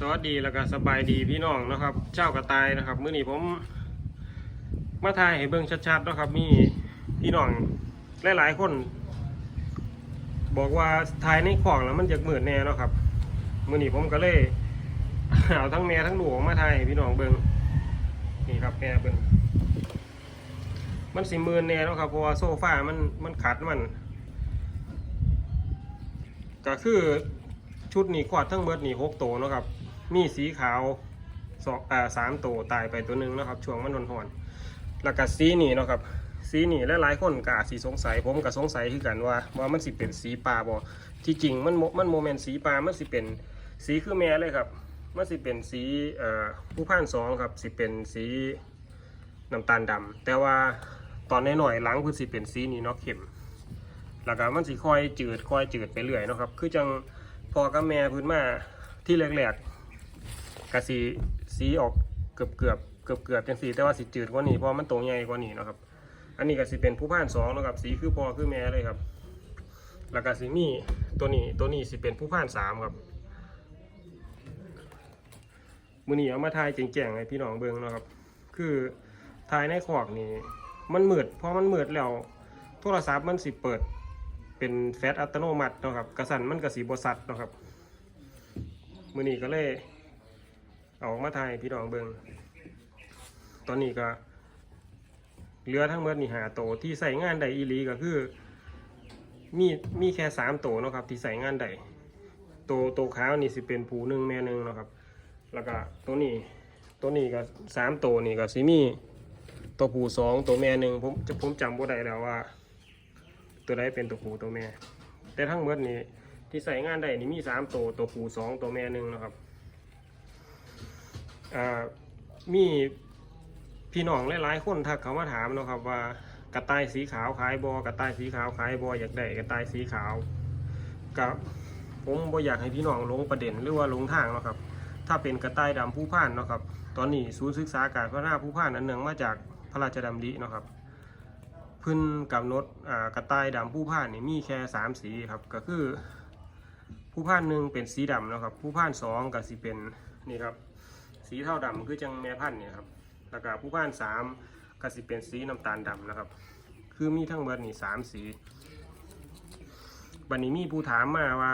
สวัสดีแล้วก็สบายดีพี่น้องนะครับ เจ้ากระต่ายนะครับมื้อนี้ผมมาถ่ายให้เบิ่งชัดๆนะครับ มีพี่น้องหลายๆคน บอกว่าถ่ายในของแล้วมันจะเหมืดแน่นะครับมื้อนี้ผมก็เลยเอาทั้งแม่ทั้งลูกออกมาถ่ายให้พี่น้องเบิ่งนี่ครับแม่เบิ่ง มันสิมืดแน่เนาะครับเพราะว่าโซฟามันมันขัดมัน ก็คือชุดนี้ขวดทั้งเบิดนี่หกตัวนะครับ มีสีขาวสองอ่าสามตัวตายไปตัวหนึ่งนะครับ ช่วงมันหอนๆแล้วก็สีนี่นะครับ สีนี่หลายๆคนก็สีสงสัย ผมก็สงสัยคือกันว่าว่ามันสิเป็นสีปลาบ่ที่จริงมันโมมันโมเมนต์สีปลามันสิเป็นสีคือแม่เลยครับมันสิเป็นสีเอ่อผู้พ่านสองครับสิเป็นสีน้ำตาลดำแต่ว่า ตอนน้อยๆหลังเพิ่นสิเป็นสีนี่เนาะเข้มแล้วก็มันสิค่อยจืดค่อยจืดไปเรื่อยเนาะครับ คือจังพอกับแม่พื้นมาที่แรกๆกะสีสีออกเกือบเกือบเกือบเกือบจังสีแต่ว่าสิจืดกว่านี้เพราะมันโตใหญ่กว่านี้เนาะครับ อันนี้ก็สิเป็นผู้พ่านสองเนาะครับ สีคือพอคือแม่เลยครับ แล้วก็สิมีตัวนี้ตัวนี้สิเป็นผู้พ่านสามครับมือนี้เอามาทายแจ้งๆให้พี่น้องเบิ่งเนาะครับ คือทายในขอกนี่ มันมืดพราะมันมืดแล้วโทรศัพท์มันสิเปิดเป็นแฟตอัตโนมัตินะครับกระสันมันกระสีบสัตว์นะครับมือนี้ก็เลยเอาอกมาถ่ายพี่น้องเบิงตอนนี้ก็เหลือทั้งหมดนี่หาโตที่ใส่งานใดอีลีก็คือมีมีแค่สามโตนะครับ ที่ใส่งานใดโตโตขาวนี่สิเป็นผูหนึ่งแม่หนึ่งนะครับ แล้วก็ตัวนี้ตัวนี้ก็สามโตนี่ก็สิมี ตัวผูสองตัวแม่หนึ่งผมจะผมจำบ่ได้แล้วว่า ตัวใดเป็นตัวผู้ตัวแม่ แต่ทั้งหมดนี้ที่ใส่งานได้นี่มีสามตัวตัวผู้สองตัวแม่หนึ่งนะครับอ่ามีพี่น้องหลายๆคนทักเขามาถามนะครับ ว่ากระต่ายสีขาวขายบอกระต่ายสีขาวขายบออยากได้กระต่ายสีขาวกับผมบ่อยากให้พี่น้องลงประเด็นหรือว่าลงทางเนาะครับ ถ้าเป็นกระต่ายดำผู้พ่านเนาะครับ ตอนนี้ศูนย์ศึกษาการพัฒนาผู้พ่านอันเนื่องมาจาก พระราชดำริเนาะครับพิ่นกำหนดกระต่ายดำผู้พ่านนี่มีแค่สามสีครับก็คือ ผู้พ่านหนึ่งเป็นสีดำเนาะครับ ผู้พ่านสองก็สิเป็นนี่ครับสีเท่าดำคือจังแม่พันธุ์เนี่ยครับแล้วก็ผู้พ่านสามก็สิเป็นสีน้ำตาลดำนะครับ คือมีทั้งหมดนี่สามสีบันนี้มีผู้ถามมาว่า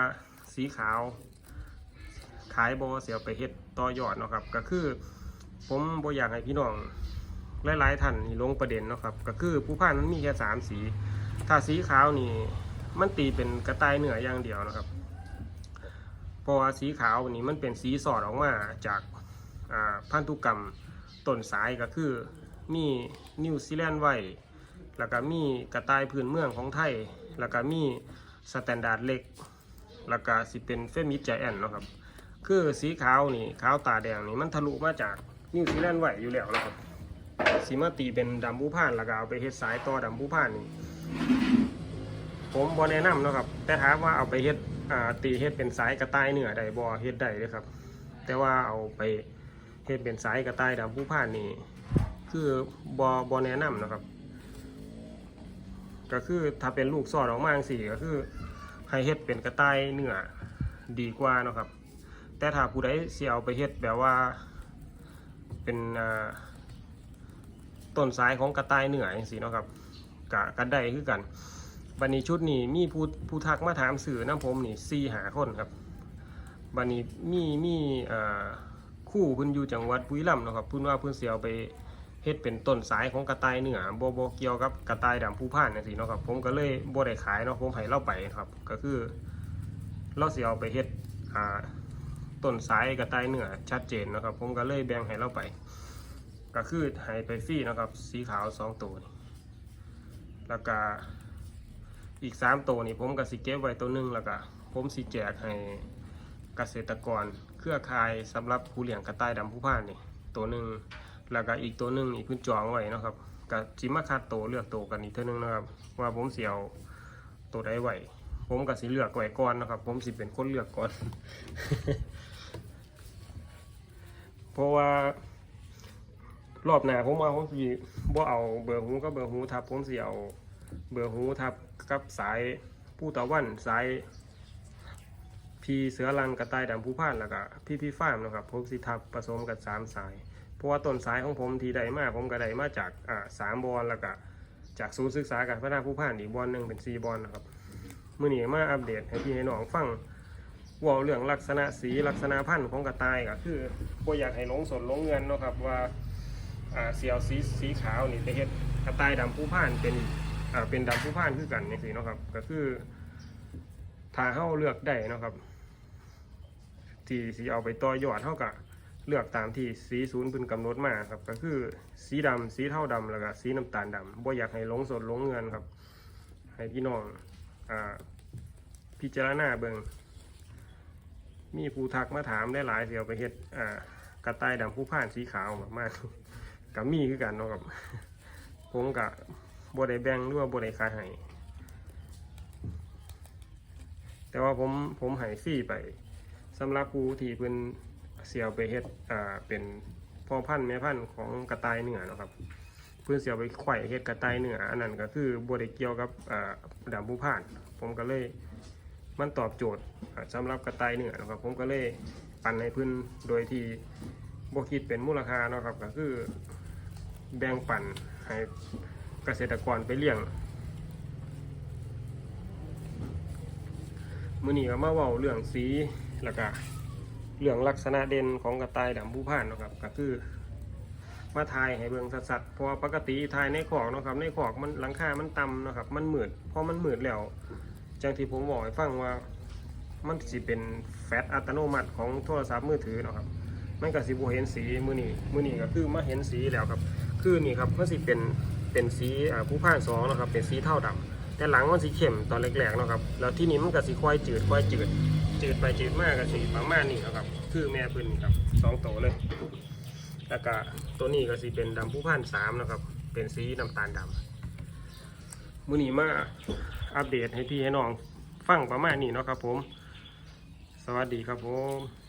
สีขาวขายบอเสียไปเฮ็ดต่อยอดเนาะครับ ก็คือผมบ่อยากให้พี่น้อง หลายๆท่านนี่ลงประเด็นเนาะครับ ก็คือผู้พ่านมันมีแค่สามสี ถ้าสีขาวนี่มันตีเป็นกระต่ายเหนืออย่างเดียวนะครับเพราะว่าสีขาวนี่มันเป็นสีสอดออกมาจากอ่าพันธุกรรมต้นสายก็คือมีนิวซีแลนด์ไว้แล้วก็มีกระต่ายพื้นเมืองของไทย แล้วก็มีสแตนดาร์ดเล็ก แล้วก็สิเป็นเฟมิสใจแอนเนาะครับ คือสีขาวนี่ขาวตาแดงนี่มันทะลุมาจากนิวซีแลนด์ไว้อยู่แล้วนะครับ สีมาตีเป็นดำผู้พ่านแล้วก็เอาไปเฮ็ดสายต่อดำผู้พ่านนี่ผมบอแนะนำนะครับ แต่ถามว่าเอาไปเฮ็ดตีเฮ็ดเป็นสายกระต่ายเหนือได้บ่เฮ็ดได้เลยครับ แต่ว่าเอาไปเฮ็ดเป็นสายกระต่ายดำผู้พ่านนี่คือบอบอแนะนำเนะครับ ก็คือถ้าเป็นลูกซอดออกมาจังซี่ก็คือให้เฮ็ดเป็นกระต่ายเหนือดีกว่านะครับ แต่ถ้าผู้ใดสิเอาไปเฮ็ดแบบว่าเป็นอ่า ต้นสายของกระต่ายเหนืออย่างสีเนาะครับกะกันได้คือกันบันนี้ชุดนี้มีผู้ผู้ทักมาถามสื่อน้ำผมนี่สี่หาคนครับบันนี้มีมีเอ่อคู่เพิ่นอยู่จังหวัดบุรีรัมย์เนาะครับเพิ่นว่าเพิ่นเสียเอาไปเฮ็ดเป็นต้นสายของกระต่ายเหนือบ่บ่เกี่ยวกับกระต่ายดำผู้พ่านจังซี่เนาะครับผมก็เลยบได้ขายเนาะผมให้เราไปครับ ก็คือเราเสิเอาไปเฮ็ดต้นสายกระต่ายเหนือชัดเจนนะครับ ผมก็เลยแบ่งให้เราไป ก็คือให้ไปฟรีนะครับ สีขาวสองตัวนี่แล้วก็อีกสามตัวนี่ผมก็สิเก็บไว้ตัวหนึงแล้วก็ผมสิแจกให้เกษตรกรเครือข่ายสำหรับผู้เลี้ยงกระต่ายดำผู้พ่านนี่ตัวหนึ่งแล้วก็อีกตัวหนึ่งนี่พิ่นจองไว้นะครับก็จิมาคัดตัวเลือกตัวกันอีกเท่านึงนะครับ ว่าผมเสียวตัวใดไหวผมก็สิเลือกไว้ก่อนนะครับ ผมสิเป็นคนเลือกก่อน เพราะว่า รอบหน้าผมว่าผมสิบ่เอาเบอร์หูกับเบอร์หูทับผมสิเอาเบอร์หูทับกับสายผู้ตะวันสายพีเสือรังกระต่ายดำผู้พ่านแล้วก็พี่พี่ฟ้ามนะครับผมสิทับผสมกับสามสาย เพราะว่าต้นสายของผมที่ได้มาผมก็ได้มาจากอ่าสามบอลแล้วก็จากศูนย์ศึกษาการพัฒนาผู้พ่านอีกบอลหนึ่งเป็นสี่บอลนะครับเมื่อนี้มาอัปเดตให้พี่ให้น้องฟังว่าเรื่องลักษณะสีลักษณะพันธุ์ของกระต่ายก็คือบ่อยากให้หลงสนหลงเงินนะครับว่า เสียวสีสีขาวนี่ไปเฮ็ดกระต่ายดำผู้พ่านเป็นอ่าเป็นดำผู้พ่านคือกันนี่สิเนาะครับ ก็คือถ้าเฮาเลือกได้เนาะครับ ที่สีเอาไปต่อยอดเท่ากับเลือกตามที่สีศูนย์เพิ่นกำหนดมาครับ ก็คือสีดำสีเทาดำแล้วก็สีน้ำตาลดำบ่อยากให้หลงสดหลงเงินครับ ให้พี่น้องอ่าพิจารณาเบิงมีผู้ทักมาถามได้หลายเสียวไปเฮ็ดอ่ากระต่ายดำผู้พ่านสีขาวมากๆ กับมีคือกันเนาะครับ ผมกับบได้แบ่งหรือว่าบได้ขายให้แต่ว่าผมผมให้ฟรีไปสำหรับผู้ที่เพิ่นเสียวไปเฮ็ดอ่าเป็นพ่อพันธุ์แม่พันธุ์ของกระต่ายเนื้อเนาะครับเพื่อนเสียวไปไข่เฮ็ดกระต่ายเนื้ออันนั้นก็คือบได้เกี่ยวกับอ่าดำผู้พ่าน ผมก็เลยมันตอบโจทย์อ่าสำหรับกระต่ายเนื้อเนาะครับผมก็เลยปันให้เพิ่นโดยที่บวคิดเป็นมูลค่าเนาะครับก็คือ แบ่งปันให้เกษตรกรไปเลี้ยงมือนี้ก็มาเว้าเรื่องสีแล้วก็เรื่องลักษณะเด่นของกระต่ายดำผู้พ่านนะครับก็คือมาทายให้เบิ่งสัดๆเพราะปกติทายในขอกนะครับ ในขอกมันหลังคา มันต่ำนะครับ มันมืดพอมันมืดแล้วจังที่ผมบอกให้ฟังว่ามันสิเป็นแฟลชอัตโนมัติของโทรศัพท์มือถือนะครับ มันก็สิบ่เห็นสีมือนี้มือนี้ก็คือมาเห็นสีแล้วครับ คือนี่ครับมันสิเป็นเป็นสีผู้พ่านสองนะครับเป็นสีเท่าดำแต่หลังมันสีเข้มตอนแรกๆนะครับแล้วที่นี้มันก็สิค่อยจืดค่อยจืดจืดไปจืดมากก็สิประมาณนี้นะครับ คือแม่พิ่นนี่ครับสองตัวเลยแล้วก็ตัวนี้ก็สิเป็นดำผู้พ่านสามนะครับ เป็นสีน้ำตาลดำมือนี้มาอัปเดตให้พี่ให้น้องฟังประมาณนี้เนาะครับผม สวัสดีครับผม